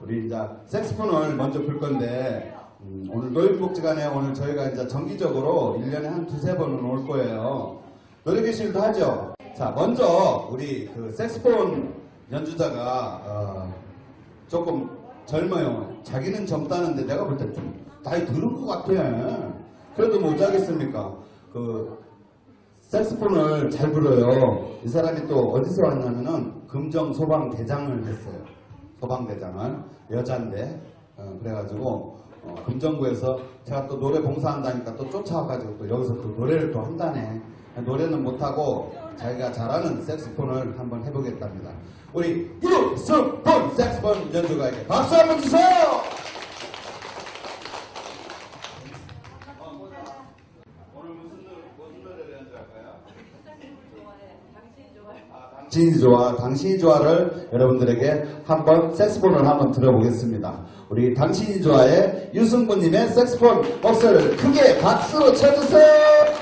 우리 이제 색스폰을 먼저 불 건데 음, 오늘 노인복지관에 오늘 저희가 이제 정기적으로 1년에 한 두세 번은 올 거예요. 노래교실도 하죠. 자, 먼저 우리 그 색스폰 연주자가 어, 조금 젊어요. 자기는 젊다는데 내가 볼 때 좀 나이 들은 것 같아. 그래도 못하겠습니까? 그 색스폰을 잘 불어요. 이 사람이 또 어디서 왔냐면은 금정 소방 대장을 했어요. 소방 대장을 여잔데 어, 그래가지고 어, 금정구에서 제가 또 노래 봉사한다니까 또 쫓아와가지고 또 여기서 또 노래를 또 한다네. 노래는 못하고 자기가 잘하는 색스폰을 한번 해보겠답니다. 우리 유승폰 색스폰 연주가에게 박수 한번 주세요. 좋아, 당신이 좋아를 여러분들에게 한번 색스폰을 한번 들어보겠습니다. 우리 당신이 좋아의 유승부님의 색스폰 목소리를 크게 박수로 쳐주세요.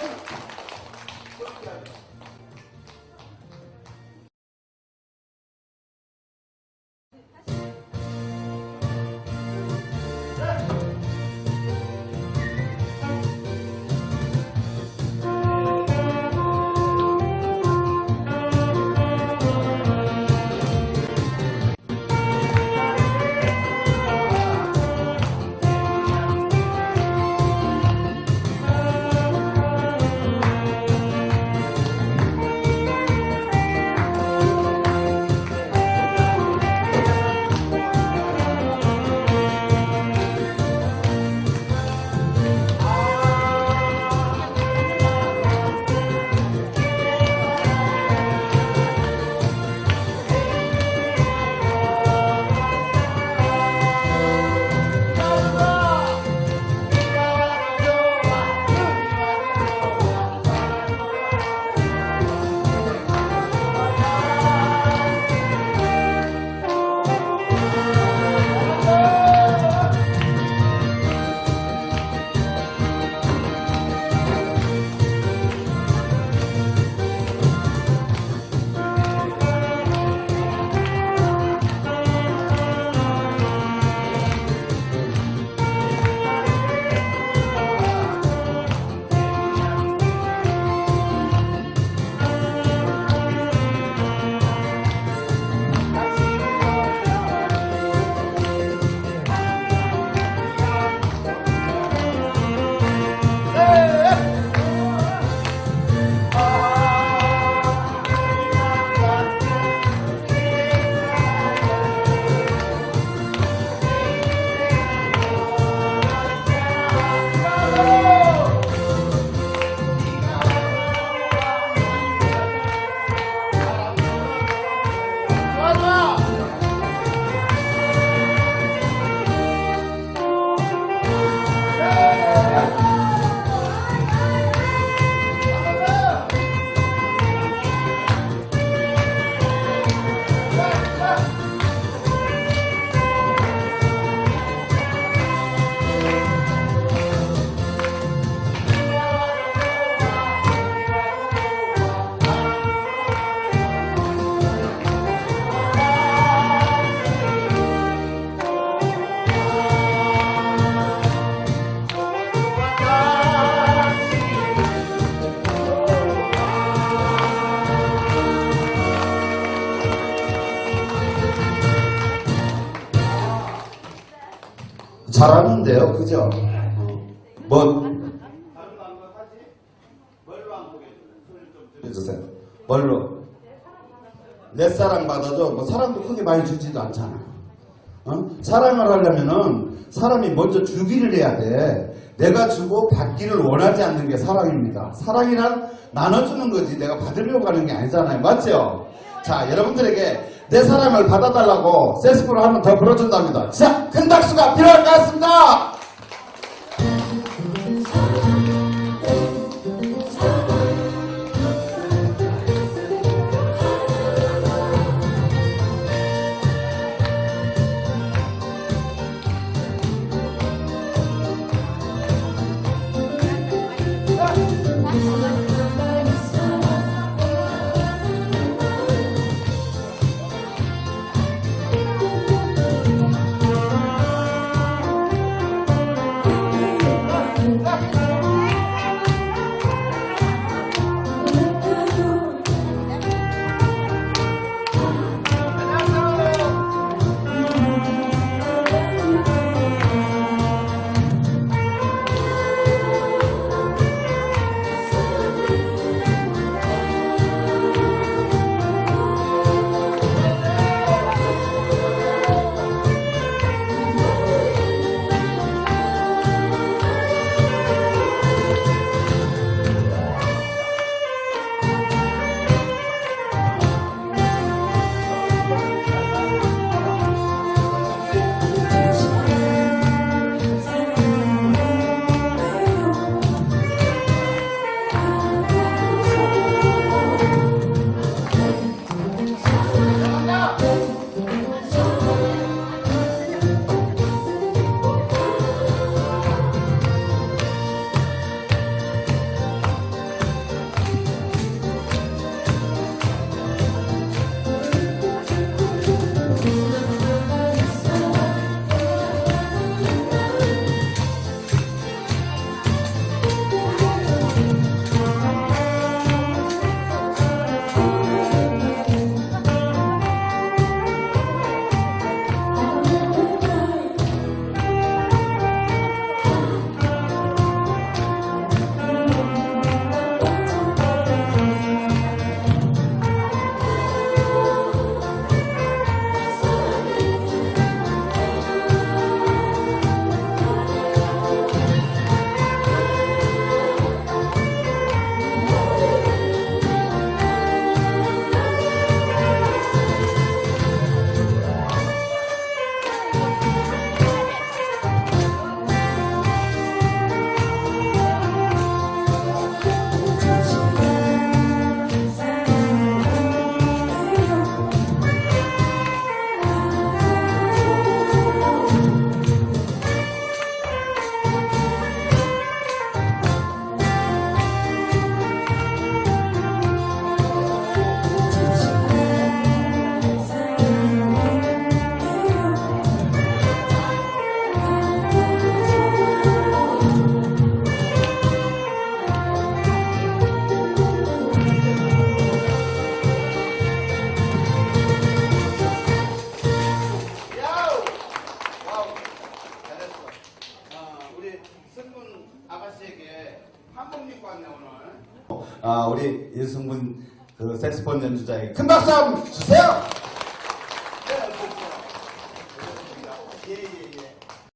잘하는데요, 그죠? 어. 뭐 해주세요. 뭘로? 내 사랑 받아줘. 뭐 사랑도 크게 많이 주지도 않잖아. 어? 사랑을 하려면은 사람이 먼저 주기를 해야 돼. 내가 주고 받기를 원하지 않는 게 사랑입니다. 사랑이란 나눠주는 거지 내가 받으려고 하는 게 아니잖아요. 맞죠? 자, 여러분들에게 내 사랑을 받아달라고 세스프를 한번더 불어준답니다. 자, 큰 박수가 필요할 것 같습니다. 승분 아가씨에게 한복 입고 왔네 오늘. 어, 아 우리 이승분 그 색스폰 연주자에게 큰 박수 한번 주세요.